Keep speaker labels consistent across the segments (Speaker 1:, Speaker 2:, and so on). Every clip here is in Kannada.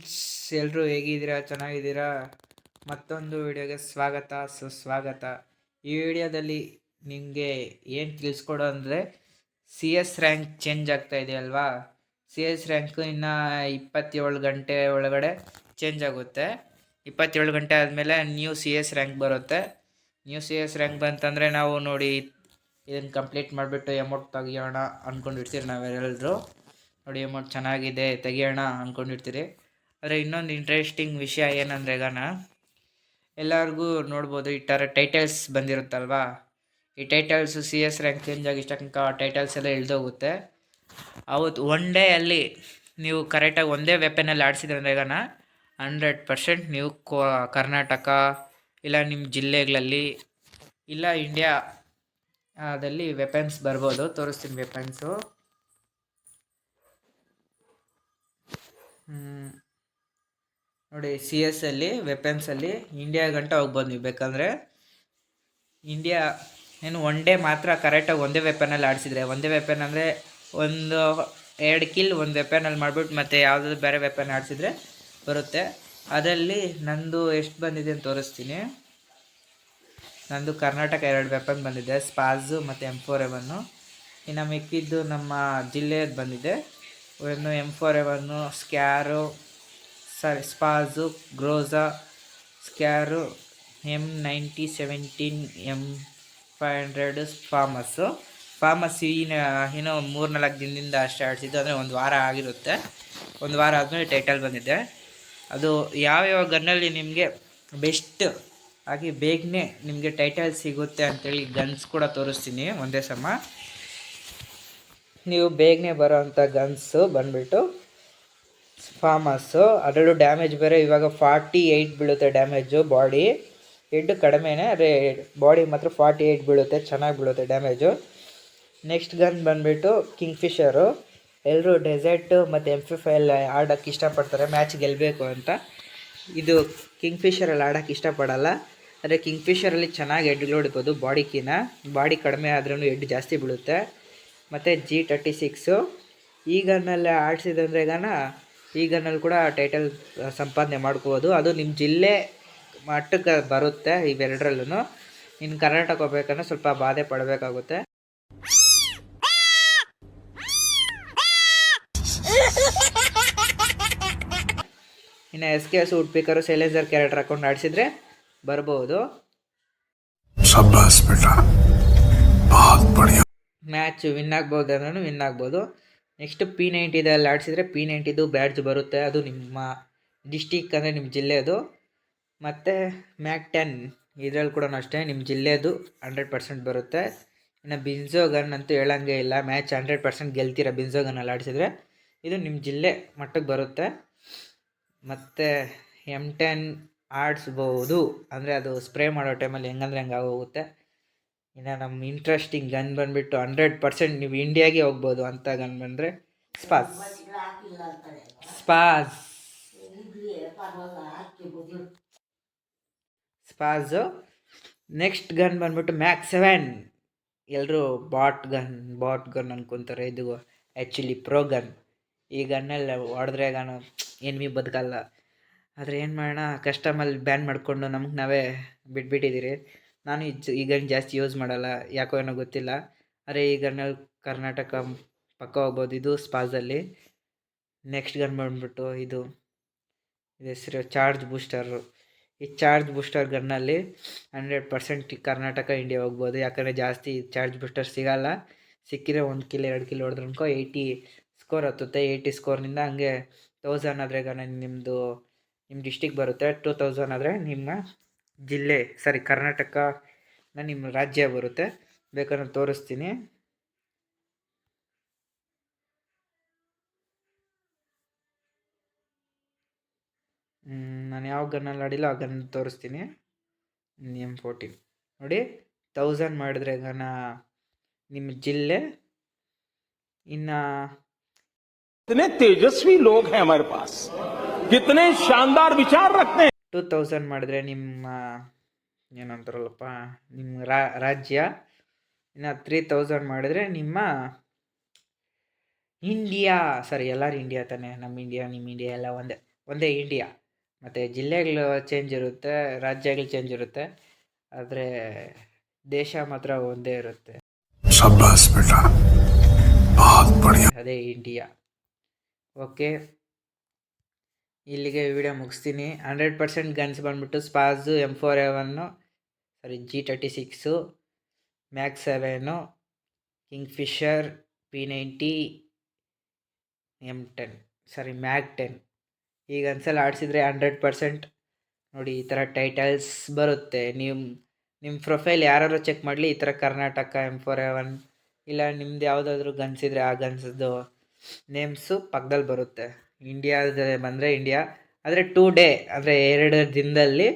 Speaker 1: ಫ್ರೆಂಡ್ಸ್ ಎಲ್ಲರೂ ಹೇಗಿದ್ದೀರಾ? ಚೆನ್ನಾಗಿದ್ದೀರಾ? ಮತ್ತೊಂದು ವಿಡಿಯೋಗೆ ಸ್ವಾಗತ. ಸುಸ್ವಾಗತ. ಈ ವಿಡಿಯೋದಲ್ಲಿ ನಿಮಗೆ ಏನು ತಿಳಿಸ್ಕೊಡೋ ಅಂದರೆ ಸಿ ಎಸ್ ರ್ಯಾಂಕ್ ಚೇಂಜ್ ಆಗ್ತಾ ಇದೆ ಅಲ್ವಾ? ಸಿ ಎಸ್ ರ್ಯಾಂಕು ಇನ್ನು ಇಪ್ಪತ್ತೇಳು ಗಂಟೆ ಒಳಗಡೆ ಚೇಂಜ್ ಆಗುತ್ತೆ. ಇಪ್ಪತ್ತೇಳು ಗಂಟೆ ಆದಮೇಲೆ ನ್ಯೂ ಸಿ ಎಸ್ ರ್ಯಾಂಕ್ ಬರುತ್ತೆ. ನ್ಯೂ ಸಿ ಎಸ್ ರ್ಯಾಂಕ್ ಬಂತಂದರೆ ನಾವು ನೋಡಿ ಇದನ್ನು ಕಂಪ್ಲೀಟ್ ಮಾಡಿಬಿಟ್ಟು ಅಮೌಂಟ್ ತೆಗಿಯೋಣ ಅಂದ್ಕೊಂಡಿರ್ತೀರಿ ನಾವೆಲ್ಲರೂ ನೋಡಿ ಅಮೌಂಟ್ ಚೆನ್ನಾಗಿದೆ, ತೆಗಿಯೋಣ ಅಂದ್ಕೊಂಡಿರ್ತೀರಿ ಆದರೆ ಇನ್ನೊಂದು ಇಂಟ್ರೆಸ್ಟಿಂಗ್ ವಿಷಯ ಏನಂದರೆ ಗಾನ ಎಲ್ಲರಿಗೂ ನೋಡ್ಬೋದು ಈ ಥರ ಟೈಟಲ್ಸ್ ಬಂದಿರುತ್ತಲ್ವಾ? ಈ titles C S rank change ಆಗಿ ಇಷ್ಟ ತನಕ ಟೈಟಲ್ಸ್ ಎಲ್ಲ ಇಳ್ದೋಗುತ್ತೆ. ಅವತ್ತು ಒನ್ ಡೇ ಅಲ್ಲಿ ನೀವು ಕರೆಕ್ಟಾಗಿ ಒಂದೇ ವೆಪನಲ್ಲಿ ಆಡಿಸಿದ್ರೆ ಅಂದರೆ ಗಣ ಹಂಡ್ರೆಡ್ ಪರ್ಸೆಂಟ್ ನೀವು ಕರ್ನಾಟಕ, ಇಲ್ಲ ನಿಮ್ಮ ಜಿಲ್ಲೆಗಳಲ್ಲಿ, ಇಲ್ಲ ಇಂಡಿಯಾ ಅದಲ್ಲಿ ವೆಪನ್ಸ್ ಬರ್ಬೋದು, ತೋರಿಸ್ತೀನಿ ವೆಪನ್ಸು ನೋಡಿ ಸಿ ಎಸ್ ಅಲ್ಲಿ ವೆಪನ್ಸಲ್ಲಿ ಇಂಡಿಯಾ ಗಂಟ ಹೋಗ್ಬೋದು ನೀವು ಬೇಕಂದ್ರೆ ಇಂಡಿಯಾ ಏನು ಒನ್ ಡೇ ಮಾತ್ರ ಕರೆಕ್ಟಾಗಿ ಒಂದೇ ವೆಪನಲ್ಲಿ ಆಡಿಸಿದ್ರೆ. ಒಂದೇ ವೆಪನ್ ಅಂದರೆ ಒಂದು, ಎರಡು ಕಿಲ್ ಒಂದು ವೆಪನಲ್ಲಿ ಮಾಡಿಬಿಟ್ಟು ಮತ್ತೆ ಯಾವುದಾದ್ರು ಬೇರೆ ವೆಪನ್ ಆಡಿಸಿದ್ರೆ ಬರುತ್ತೆ. ಅದರಲ್ಲಿ ನಂದು ಎಷ್ಟು ಬಂದಿದೆ ಅಂತ ತೋರಿಸ್ತೀನಿ. ನಂದು ಕರ್ನಾಟಕ ಎರಡು ವೆಪನ್ ಬಂದಿದೆ. ಸ್ಪಾಝು ಮತ್ತು ಎಂ ಫೋರ್ ಎವನ್ನು ಇನ್ನು ಮಿಕ್ಕಿದ್ದು ನಮ್ಮ ಜಿಲ್ಲೆಯದು ಬಂದಿದೆ. ಒಂದು M four ಎವನ್ನು SCAR sorry SPAS Groza SCAR, M ninety seventeen, M five hundred FAMAS. FAMAS ಈನ ಏನೋ ಮೂರು ನಾಲ್ಕು ದಿನದಿಂದ ಅಷ್ಟೇ ಆಡಿಸಿದ್ದು, ಅಂದರೆ ಒಂದು ವಾರ ಆಗಿರುತ್ತೆ. ಒಂದು ವಾರ ಆದಮೇಲೆ ಟೈಟಲ್ ಬಂದಿದೆ. ಅದು ಯಾವ್ಯಾವ ಗನ್ನಲ್ಲಿ ನಿಮಗೆ ಬೆಸ್ಟ್ ಆಗಿ ಬೇಗನೆ ನಿಮಗೆ ಟೈಟಲ್ ಸಿಗುತ್ತೆ ಅಂತೇಳಿ ಗನ್ಸ್ ಕೂಡ ತೋರಿಸ್ತೀನಿ ಒಂದೇ ಸಮ. ನೀವು ಬೇಗನೆ ಬರೋವಂಥ ಗನ್ಸು ಬಂದುಬಿಟ್ಟು ಫಾಮಸ್ಸು ಅದರಲ್ಲೂ ಡ್ಯಾಮೇಜ್ ಬೇರೆ, ಇವಾಗ ಫಾರ್ಟಿ ಏಯ್ಟ್ ಬೀಳುತ್ತೆ ಡ್ಯಾಮೇಜು ಬಾಡಿ ಹೆಡ್ ಕಡಿಮೆನೇ, ಅದೇ ಬಾಡಿ ಮಾತ್ರ ಫಾರ್ಟಿ ಏಯ್ಟ್ ಬೀಳುತ್ತೆ, ಚೆನ್ನಾಗಿ ಬೀಳುತ್ತೆ ಡ್ಯಾಮೇಜು ನೆಕ್ಸ್ಟ್ ಗನ್ ಬಂದುಬಿಟ್ಟು ಕಿಂಗ್ಫಿಷರು ಎಲ್ಲರೂ ಡೆಸರ್ಟು ಮತ್ತು ಎಂ ಫಿ ಫೈಲ್ ಆಡೋಕ್ಕೆ ಇಷ್ಟಪಡ್ತಾರೆ ಮ್ಯಾಚ್ ಗೆಲ್ಲಬೇಕು ಅಂತ. ಇದು ಕಿಂಗ್ಫಿಷರಲ್ಲಿ ಆಡೋಕ್ಕೆ ಇಷ್ಟಪಡಲ್ಲ. ಆದರೆ ಕಿಂಗ್ಫಿಷರಲ್ಲಿ ಚೆನ್ನಾಗಿ ಹೆಡ್ಗಳು ಹೊಡಿಬೋದು ಬಾಡಿಕಿನ ಬಾಡಿ ಕಡಿಮೆ ಆದ್ರೂ ಹೆಡ್ ಜಾಸ್ತಿ ಬೀಳುತ್ತೆ. ಮತ್ತು ಜಿ ತರ್ಟಿ ಸಿಕ್ಸು ಈ ಗನ್ನಲ್ಲಿ ಆಡಿಸಿದಂದ್ರೆ ಗನ ಈ ಗನ್ನಲ್ಲಿ ಕೂಡ ಟೈಟಲ್ ಸಂಪಾದನೆ ಮಾಡ್ಕೋಬೋದು. ಅದು ನಿಮ್ಮ ಜಿಲ್ಲೆ ಮಟ್ಟಕ್ಕೆ ಬರುತ್ತೆ ಇವೆರಡರಲ್ಲೂ ಇನ್ನು ಕರ್ನಾಟಕ ಹೋಗ್ಬೇಕಂದ್ರೆ ಸ್ವಲ್ಪ ಬಾಧೆ ಪಡಬೇಕಾಗುತ್ತೆ. ಇನ್ನು ಎಸ್ ಕೆ ಎಸ್ ಉಡ್ಪಿಕರು ಸೈಲೆನ್ಸರ್ ಕ್ಯಾರೆಕ್ಟರ್ ಹಾಕೊಂಡು ಆಡಿಸಿದ್ರೆ ಬರ್ಬೋದು. ಮ್ಯಾಚ್ ವಿನ್ ಆಗ್ಬೋದು ಅಂದ್ರೂ ವಿನ್ ಆಗ್ಬೋದು. ನೆಕ್ಸ್ಟ್ ಪಿ ನೈಂಟಿದಲ್ಲಿ ಆಡಿಸಿದ್ರೆ ಪಿ ನೈಂಟಿದು ಬ್ಯಾಡ್ಜ್ ಬರುತ್ತೆ. ಅದು ನಿಮ್ಮ ಡಿಸ್ಟಿಕ್ ಅಂದರೆ ನಿಮ್ಮ ಜಿಲ್ಲೆದು. ಮತ್ತು ಮ್ಯಾಕ್ ಟೆನ್ ಇದರಲ್ಲಿ ಕೂಡ ಅಷ್ಟೇ ನಿಮ್ಮ ಜಿಲ್ಲೆದು ಹಂಡ್ರೆಡ್ ಪರ್ಸೆಂಟ್ ಬರುತ್ತೆ. ಇನ್ನು ಬಿನ್ಸೋ ಗನ್ ಅಂತೂ ಹೇಳಂಗೆ ಇಲ್ಲ. ಮ್ಯಾಚ್ ಹಂಡ್ರೆಡ್ ಪರ್ಸೆಂಟ್ ಗೆಲ್ತೀರ ಬಿನ್ಸೋ ಗನ್ನಲ್ಲಿ ಆಡಿಸಿದ್ರೆ ಇದು ನಿಮ್ಮ ಜಿಲ್ಲೆ ಮಟ್ಟಕ್ಕೆ ಬರುತ್ತೆ. ಮತ್ತು ಎಂ ಟೆನ್ ಆಡಿಸ್ಬೋದು. ಅಂದರೆ ಅದು ಸ್ಪ್ರೇ ಮಾಡೋ ಟೈಮಲ್ಲಿ ಹೆಂಗಂದ್ರೆ ಹಂಗೆ ಆಗೋಗುತ್ತೆ ಇನ್ನು ನಮ್ಮ ಇಂಟ್ರೆಸ್ಟಿಂಗ್ ಗನ್ ಬಂದುಬಿಟ್ಟು ಹಂಡ್ರೆಡ್ ಪರ್ಸೆಂಟ್ ನೀವು ಇಂಡಿಯಾಗೆ ಹೋಗ್ಬೋದು ಅಂತ ಗನ್ ಬಂದರೆ spas spas spas next gun ಬಂದ್ಬಿಟ್ಟು ಮ್ಯಾಕ್ ಸೆವೆನ್ ಎಲ್ಲರೂ ಬಾಟ್ ಗನ್ ಬಾಟ್ ಗನ್ ಅನ್ಕೊತಾರೆ. ಇದು ಆ್ಯಕ್ಚುಲಿ ಪ್ರೋ ಗನ್ ಈ ಗನ್ನಲ್ಲಿ ಹೊಡೆದ್ರೆ ಗನ್ ಎನ್ಮಿ ಬದುಕಲ್ಲ. ಆದರೆ ಏನು ಮಾಡೋಣ ಕಸ್ಟಮಲ್ಲಿ ಬ್ಯಾನ್ ಮಾಡಿಕೊಂಡು ನಮಗೆ ನಾವೇ ಬಿಟ್ಬಿಟ್ಟಿದ್ದೀರಿ ನಾನು ಹೆಚ್ಚು ಈ ಗನ್ ಜಾಸ್ತಿ ಯೂಸ್ ಮಾಡಲ್ಲ, ಯಾಕೋ ಏನೋ ಗೊತ್ತಿಲ್ಲ. ಅರೆ, ಈ ಗನ್ನಲ್ಲಿ ಕರ್ನಾಟಕ ಪಕ್ಕ ಹೋಗ್ಬೋದು, ಇದು ಸ್ಪಾಝಲ್ಲಿ ನೆಕ್ಸ್ಟ್ ಗನ್ ಬಂದ್ಬಿಟ್ಟು ಇದು ಇದು ಹೆಸರು ಚಾರ್ಜ್ ಬೂಸ್ಟರು. ಈ ಚಾರ್ಜ್ ಬೂಸ್ಟರ್ ಗನ್ನಲ್ಲಿ ಹಂಡ್ರೆಡ್ ಪರ್ಸೆಂಟ್ ಕರ್ನಾಟಕ, ಇಂಡಿಯಾ ಹೋಗ್ಬೋದು. ಯಾಕಂದರೆ ಜಾಸ್ತಿ ಚಾರ್ಜ್ ಬೂಸ್ಟರ್ ಸಿಗಲ್ಲ. ಸಿಕ್ಕಿದ್ರೆ ಒಂದು ಕಿಲೋ, ಎರಡು ಕಿಲೋ ಹೊಡೆದ್ರು ಅನ್ಕೋ ಏಯ್ಟಿ ಸ್ಕೋರ್ ಹತ್ತುತ್ತೆ. ಏಯ್ಟಿ ಸ್ಕೋರ್ನಿಂದ ಹಂಗೆ ತೌಸಂಡ್ ಆದರೆ ಗನ ನಿಮ್ಮದು ನಿಮ್ಮ ಡಿಸ್ಟಿಕ್ ಬರುತ್ತೆ. ಟೂ ತೌಸಂಡ್ ಆದರೆ ನಿಮ್ಮ ಜಿಲ್ಲೆ ಸಾರಿ ಕರ್ನಾಟಕ ನಿಮ್ಮ ರಾಜ್ಯ ಬರುತ್ತೆ ಬೇಕಾದ್ರೆ ತೋರಿಸ್ತೀನಿ ನಾನು ಯಾವ ಗನ್ನಲ್ಲಿ ಆಡಿಲ್ಲ ಆ ಗನ್ ತೋರಿಸ್ತೀನಿ ಎಮ್ ಫೋರ್ಟೀನ್ ನೋಡಿ ತೌಸಂಡ್ ಮಾಡಿದ್ರೆ ಗನ ನಿಮ್ಮ ಜಿಲ್ಲೆ ಇನ್ನು
Speaker 2: कितने तेजस्वी लोग हैं हमारे पास कितने शानदार विचार रखते हैं
Speaker 1: ಟೂ ತೌಸಂಡ್ ಮಾಡಿದ್ರೆ ನಿಮ್ಮ ಏನಂತಾರಲ್ಲಪ್ಪ ನಿಮ್ಮ ರಾಜ್ಯ ಇನ್ನು ತ್ರೀ ತೌಸಂಡ್ ಮಾಡಿದ್ರೆ ನಿಮ್ಮ ಇಂಡಿಯಾ ಸರಿ ಎಲ್ಲರೂ ಇಂಡಿಯಾ ತಾನೇ ನಮ್ಮ ಇಂಡಿಯಾ ನಿಮ್ಮ ಇಂಡಿಯಾ ಎಲ್ಲ ಒಂದೇ ಒಂದೇ ಇಂಡಿಯಾ. ಮತ್ತು ಜಿಲ್ಲೆಗಳು ಚೇಂಜ್ ಇರುತ್ತೆ ರಾಜ್ಯಗಳು ಚೇಂಜ್ ಇರುತ್ತೆ ಆದರೆ ದೇಶ ಮಾತ್ರ ಒಂದೇ ಇರುತ್ತೆ. ಅದೇ ಇಂಡಿಯಾ. ಓಕೆ ಇಲ್ಲಿಗೆ ವಿಡಿಯೋ ಮುಗಿಸ್ತೀನಿ. ಹಂಡ್ರೆಡ್ ಪರ್ಸೆಂಟ್ ಗನ್ಸ್ ಬಂದುಬಿಟ್ಟು SPAS M four ಎವನ್ನು sorry G thirty six max seven Kingfisher P ninety M ten sorry MAC ten ಈಗ ಗನ್ಸಲ್ಲಿ ಆಡಿಸಿದ್ರೆ ಹಂಡ್ರೆಡ್ ಪರ್ಸೆಂಟ್ ನೋಡಿ ಈ ಥರ ಟೈಟಲ್ಸ್ ಬರುತ್ತೆ. ನಿಮ್ಮ ನಿಮ್ಮ ಪ್ರೊಫೈಲ್ ಯಾರು ಚೆಕ್ ಮಾಡಲಿ ಈ ಥರ ಕರ್ನಾಟಕ ಎಂ ಫೋರ್ ಎವನ್ ಇಲ್ಲ ನಿಮ್ದು ಯಾವುದಾದ್ರೂ ಗನ್ಸ್ ಇದ್ದರೆ ಆ ಗನ್ಸ್ದು ನೇಮ್ಸು ಪಕ್ಕದಲ್ಲಿ ಬರುತ್ತೆ. ಇಂಡಿಯಾದ ಬಂದರೆ ಇಂಡಿಯಾ ಆದರೆ ಟೂ ಡೇ ಅಂದರೆ ಎರಡು ದಿನದಲ್ಲಿ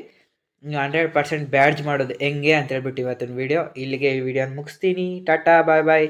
Speaker 1: ನೀವು ಹಂಡ್ರೆಡ್ ಪರ್ಸೆಂಟ್ ಬ್ಯಾಡ್ಜ್ ಮಾಡೋದು ಹೆಂಗೆ ಅಂತ ಹೇಳ್ಬಿಟ್ಟು ಇವತ್ತಿನ ವೀಡಿಯೋ ಇಲ್ಲಿಗೆ ಈ ವಿಡಿಯೋನ ಮುಗಿಸ್ತೀನಿ. ಟಾಟಾ ಬಾಯ್ ಬಾಯ್